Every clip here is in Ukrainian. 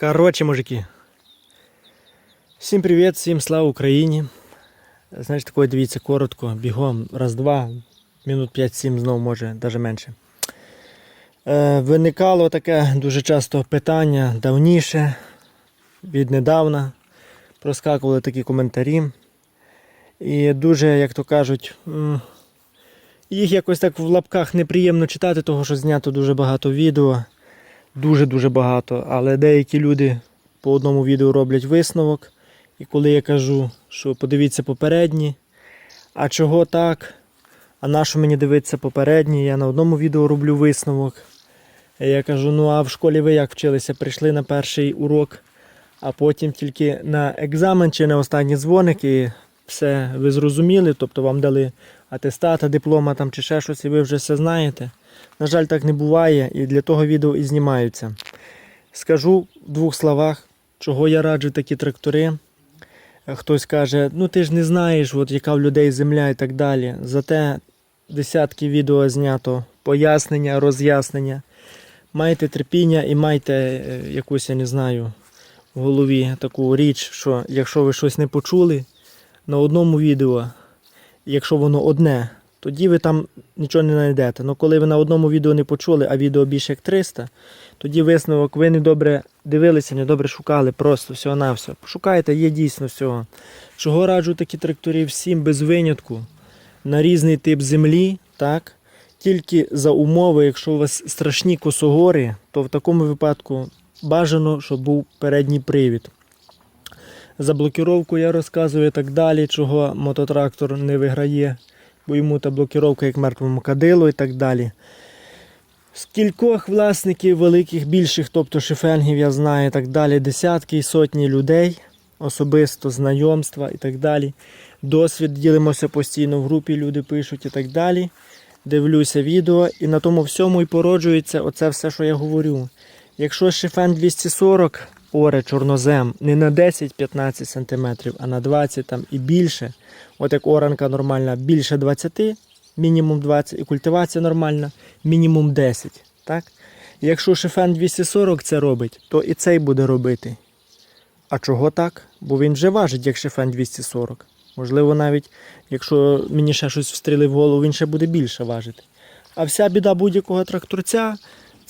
Коротше, мужики. Всім привіт, всім слава Україні. Знаєш, такое дивіться коротко, бігом, раз-два, минут 5-7 знову може, навіть менше. Е, виникало таке дуже часто питання давніше, віднедавна. Проскакували такі коментарі. І дуже, як то кажуть, їх якось так в лапках неприємно читати, тому що знято дуже багато відео дуже-дуже багато, але деякі люди по одному відео роблять висновок. І коли я кажу, що подивіться попередні, а чого так? А на що мені дивитися попередні? Я на одному відео роблю висновок. Я кажу, ну а в школі ви як вчилися? Прийшли на перший урок, а потім тільки на екзамен чи на останній дзвоник, і все ви зрозуміли, тобто вам дали атестата, диплома там чи ще щось, і ви вже все знаєте. На жаль, так не буває, і для того відео і знімаються. Скажу в двох словах, чого я раджу такі трактори. Хтось каже, ну ти ж не знаєш, от яка в людей земля і так далі. Зате десятки відео знято, пояснення, роз'яснення. Майте терпіння і майте е, якусь, я не знаю, в голові таку річ, що якщо ви щось не почули на одному відео, якщо воно одне, тоді ви там нічого не знайдете. Ну коли ви на одному відео не почули, а відео більше як 300, тоді висновок ви недобре дивилися, недобре шукали, просто всього на все. Пошукайте, є дійсно всього. Чого раджу такі трактори всім без винятку на різний тип землі, так? Тільки за умови, якщо у вас страшні косогори, то в такому випадку бажано, щоб був передній привід. За блокіровку я розказую і так далі, чого мототрактор не виграє, бо йому та блокіровка як мертвому кадилу і так далі. Скількох власників великих, більших, тобто шифенгів, я знаю і так далі, десятки і сотні людей, особисто знайомства і так далі. Досвід ділимося постійно в групі, люди пишуть і так далі. Дивлюся відео, і на тому всьому і породжується оце все, що я говорю. Якщо шифен 240 оре чорнозем не на 10-15 см, а на 20 там, і більше, от як оранка нормальна, більше 20, мінімум 20, і культивація нормальна, мінімум 10. Так? Якщо шифен 240 це робить, то і цей буде робити. А чого так? Бо він вже важить, як шифен 240. Можливо, навіть якщо мені ще щось встрілив в голову, він ще буде більше важити. А вся біда будь-якого тракторця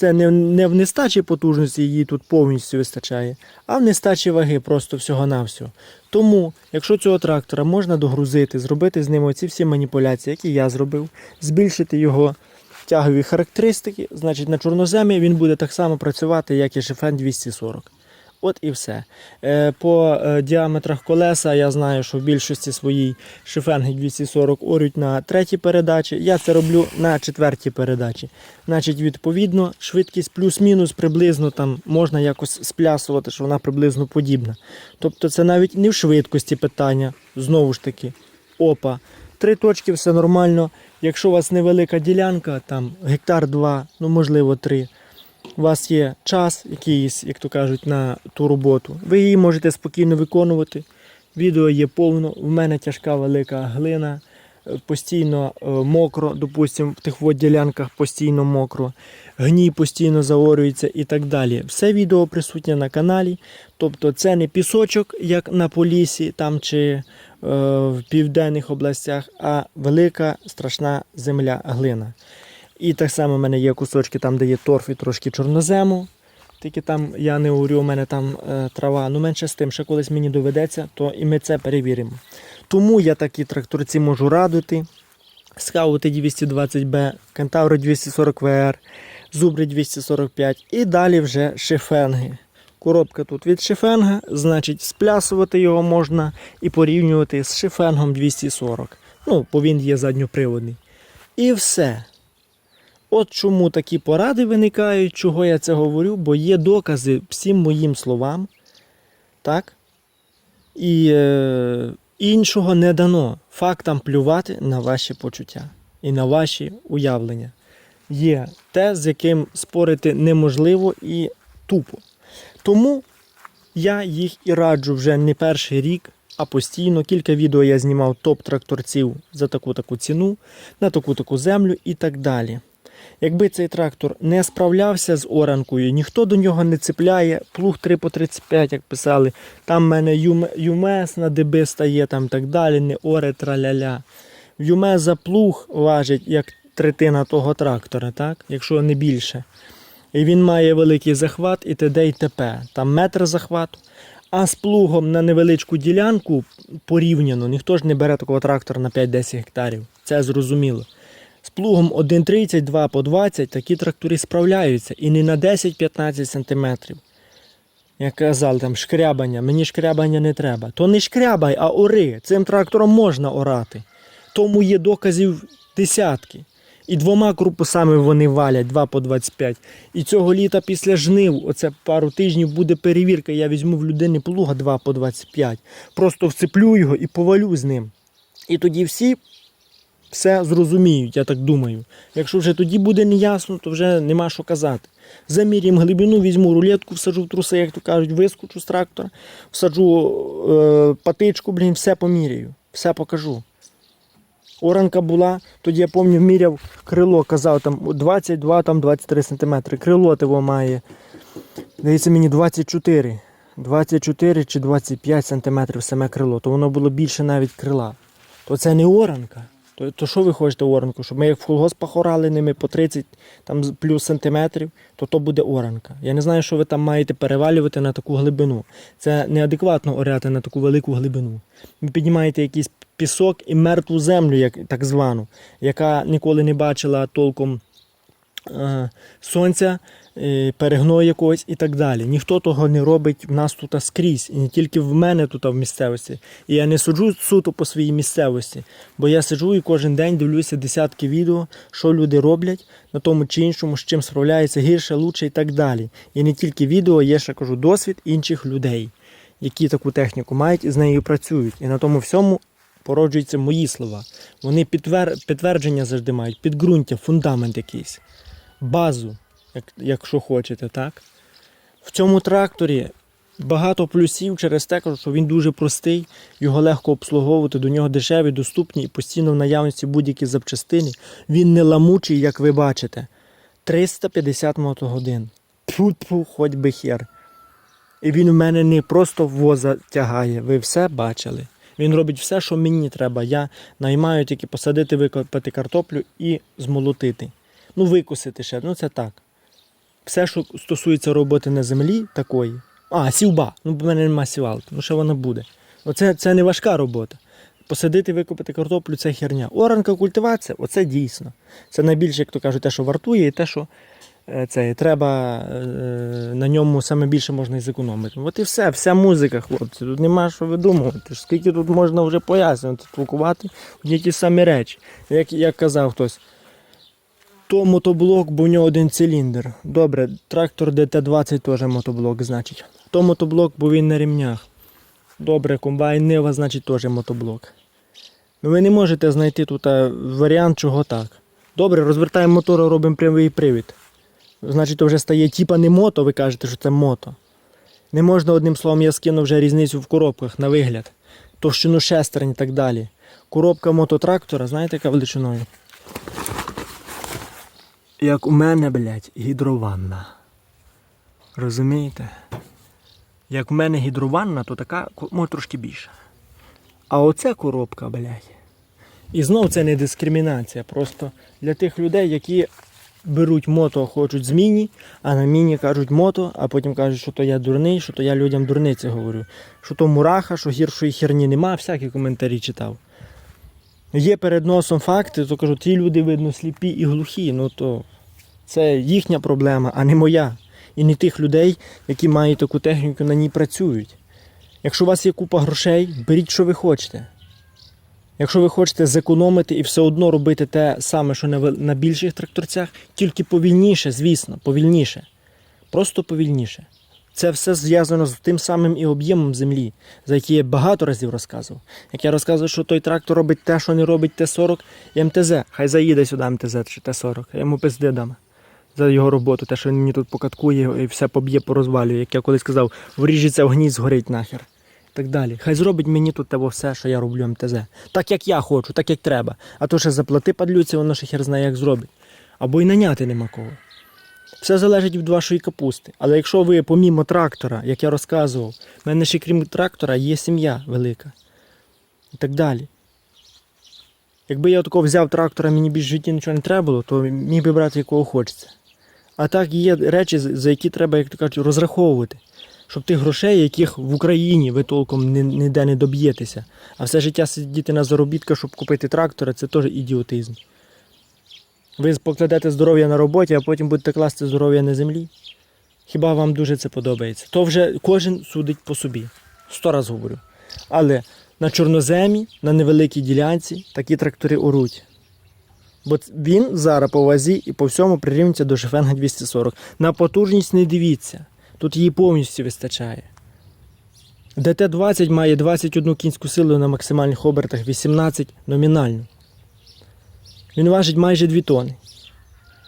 це не, не в нестачі потужності, її тут повністю вистачає, а в нестачі ваги просто всього-навсього. Тому, якщо цього трактора можна догрузити, зробити з ним оці всі маніпуляції, які я зробив, збільшити його тягові характеристики, значить на чорноземі він буде так само працювати, як і шифен 240. От і все. Е, По е, діаметрах колеса я знаю, що в більшості своїй шифенги 240 орють на третій передачі. Я це роблю на четвертій передачі. Значить, відповідно, швидкість плюс-мінус приблизно там можна якось сплясувати, що вона приблизно подібна. Тобто це навіть не в швидкості питання, знову ж таки, опа. Три точки, все нормально. Якщо у вас невелика ділянка, там гектар два, ну можливо три у вас є час якийсь, як то кажуть, на ту роботу, ви її можете спокійно виконувати. Відео є повно. В мене тяжка велика глина, постійно е, мокро, допустимо, в тих от ділянках постійно мокро, гній постійно заорюється і так далі. Все відео присутнє на каналі. Тобто це не пісочок, як на Полісі там чи е, в південних областях, а велика страшна земля глина. І так само в мене є кусочки там, де є торф і трошки чорнозему. Тільки там я не урю, у мене там е, трава. Ну менше з тим, що колись мені доведеться, то і ми це перевіримо. Тому я такі тракторці можу радити. Скаути 220B, Кентаври 240 VR, Зубри 245 і далі вже шифенги. Коробка тут від шифенга, значить сплясувати його можна і порівнювати з шифенгом 240. Ну, бо він є задньоприводний. І все. От чому такі поради виникають, чого я це говорю, бо є докази всім моїм словам. Так? І е, іншого не дано. Фактам плювати на ваші почуття і на ваші уявлення. Є те, з яким спорити неможливо і тупо. Тому я їх і раджу вже не перший рік, а постійно. Кілька відео я знімав топ-тракторців за таку таку ціну, на таку таку землю і так далі. Якби цей трактор не справлявся з оранкою, ніхто до нього не цепляє, плуг 3 по 35, як писали, там в мене Юм- ЮМЕС на ДБ стає, там так далі, не оре траляля. В ЮМЕС за плуг важить як третина того трактора, так? якщо не більше. І він має великий захват і т.д. і т.п. Там метр захвату. А з плугом на невеличку ділянку порівняно, ніхто ж не бере такого трактора на 5-10 гектарів. Це зрозуміло. З плугом 1,30, 2 по 20 такі трактори справляються і не на 10-15 сантиметрів. Як казали, там шкрябання, мені шкрябання не треба. То не шкрябай, а ори. Цим трактором можна орати. Тому є доказів десятки. І двома корпусами вони валять, 2 по 25. І цього літа після жнив, оце пару тижнів буде перевірка. Я візьму в людини плуга 2 по 25. Просто вцеплю його і повалю з ним. І тоді всі все зрозуміють, я так думаю. Якщо вже тоді буде неясно, то вже нема що казати. Заміряємо глибину, візьму рулетку, всаджу в труси, як то кажуть, вискочу з трактора, всаджу е, патичку, блін, все поміряю, все покажу. Оранка була, тоді я пам'ятаю, міряв крило, казав там 22, там 23 см. Крило того має. Дивіться мені 24. 24 чи 25 см саме крило, то воно було більше навіть крила. То це не оранка. То, то що ви хочете оранку? Щоб ми як в колгоспах орали ними по 30 там, плюс сантиметрів, то то буде оранка. Я не знаю, що ви там маєте перевалювати на таку глибину. Це неадекватно оряти на таку велику глибину. Ви піднімаєте якийсь пісок і мертву землю, як так звану, яка ніколи не бачила толком сонця, е, перегною якогось і так далі. Ніхто того не робить в нас тут скрізь, і не тільки в мене тут в місцевості. І я не суджу суто по своїй місцевості, бо я сиджу і кожен день дивлюся десятки відео, що люди роблять на тому чи іншому, з чим справляються гірше, лучше і так далі. І не тільки відео, є ще кажу досвід інших людей, які таку техніку мають і з нею працюють. І на тому всьому породжуються мої слова. Вони підтвер... підтвердження завжди мають, підґрунтя, фундамент якийсь базу, як, якщо хочете, так? В цьому тракторі багато плюсів через те, що він дуже простий, його легко обслуговувати, до нього дешеві, доступні і постійно в наявності будь-які запчастини. Він не ламучий, як ви бачите. 350 мотогодин. Тьфу-тьфу, хоч би хер. І він у мене не просто воза тягає, ви все бачили. Він робить все, що мені треба. Я наймаю тільки посадити, викопати картоплю і змолотити. Ну, викосити ще, ну це так. Все, що стосується роботи на землі такої. А, сівба. Ну, в мене немає сівалки, ну що вона буде. Оце це не важка робота. Посадити, викопати картоплю це херня. Оранка, культивація оце дійсно. Це найбільше, як то кажуть, те, що вартує, і те, що е, це, треба е, на ньому саме більше можна і зекономити. От і все, вся музика, хлопці. Тут нема що видумувати. Скільки тут можна вже пояснювати, спілкувати ті самі речі. Як, як казав хтось, то мотоблок, бо в нього один циліндр. Добре, трактор ДТ-20 теж мотоблок, значить. То мотоблок, бо він на ремнях. Добре, комбайн Нива, значить теж мотоблок. Ну ви не можете знайти тут варіант, чого так. Добре, розвертаємо мотор, робимо прямий привід. Значить, то вже стає типа не мото, ви кажете, що це мото. Не можна одним словом, я скину вже різницю в коробках на вигляд. Товщину шестерень і так далі. Коробка мототрактора, знаєте, яка величиною? Як у мене, блядь, гідрованна. Розумієте? Як в мене гідрованна, то така може трошки більша. А оце коробка, блядь. І знов це не дискримінація. Просто для тих людей, які беруть мото, хочуть з міні, а на міні кажуть мото, а потім кажуть, що то я дурний, що то я людям дурниці говорю. Що то мураха, що гіршої херні нема, всякі коментарі читав. Є перед носом факти, то кажу, ті люди, видно, сліпі і глухі, ну то це їхня проблема, а не моя. І не тих людей, які мають таку техніку, на ній працюють. Якщо у вас є купа грошей, беріть, що ви хочете. Якщо ви хочете зекономити і все одно робити те саме, що на, більших тракторцях, тільки повільніше, звісно, повільніше. Просто повільніше. Це все зв'язано з тим самим і об'ємом землі, за який я багато разів розказував. Як я розказував, що той трактор робить те, що не робить Т-40 і МТЗ. Хай заїде сюди МТЗ чи Т-40. Я йому пизди дам за його роботу, те, що він мені тут покаткує і все поб'є, порозвалює. Як я колись сказав, вріжеться в гнізд, згорить нахер. І так далі. Хай зробить мені тут того все, що я роблю МТЗ. Так як я хочу, так як треба. А то ще заплати падлюці, воно ще хер знає, як зробить. Або й наняти нема кого. Все залежить від вашої капусти. Але якщо ви помімо трактора, як я розказував, в мене ще крім трактора є сім'я велика. І так далі. Якби я такого взяв трактора, мені більш в житті нічого не треба було, то міг би брати якого хочеться. А так є речі, за які треба, як то кажуть, розраховувати. Щоб тих грошей, яких в Україні ви толком ніде не доб'єтеся. А все життя сидіти на заробітках, щоб купити трактора, це теж ідіотизм. Ви покладете здоров'я на роботі, а потім будете класти здоров'я на землі. Хіба вам дуже це подобається? То вже кожен судить по собі. Сто раз говорю. Але на чорноземі, на невеликій ділянці такі трактори оруть. Бо він зараз по вазі і по всьому прирівнюється до Шефенга 240. На потужність не дивіться. Тут її повністю вистачає. ДТ-20 має 21 кінську силу на максимальних обертах, 18 номінально. Він важить майже 2 тони.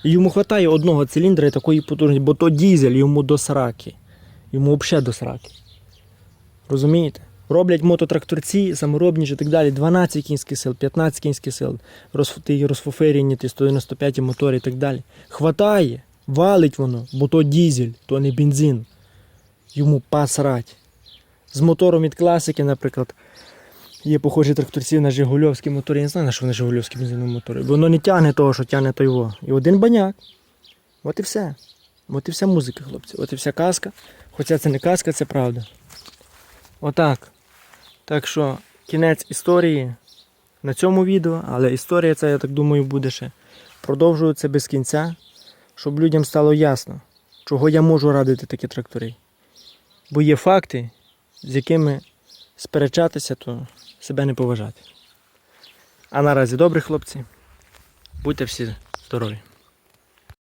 І йому вистачає одного циліндра і такої потужності, бо то дізель йому до сраки. Йому взагалі до сраки. Розумієте? Роблять мототракторці, саморобні і так далі. 12 кінських сил, 15 кінських сил, ті розфоферені, ті 195 мотори і так далі. Хватає, валить воно, бо то дізель, то не бензин. Йому посрать. З мотором від класики, наприклад, є похожі тракторці на Жигульовські мотори. Я не знаю, на що вони Жигульовські бензинові мотори. Воно не тягне того, що тягне той во. І один баняк. От і все. От і вся музика, хлопці. От і вся казка. Хоча це не казка, це правда. Отак. Так що кінець історії на цьому відео, але історія ця, я так думаю, буде ще продовжуватися без кінця, щоб людям стало ясно, чого я можу радити такі трактори. Бо є факти, з якими сперечатися, то себе не поважати. А наразі добрі хлопці. Будьте всі здорові.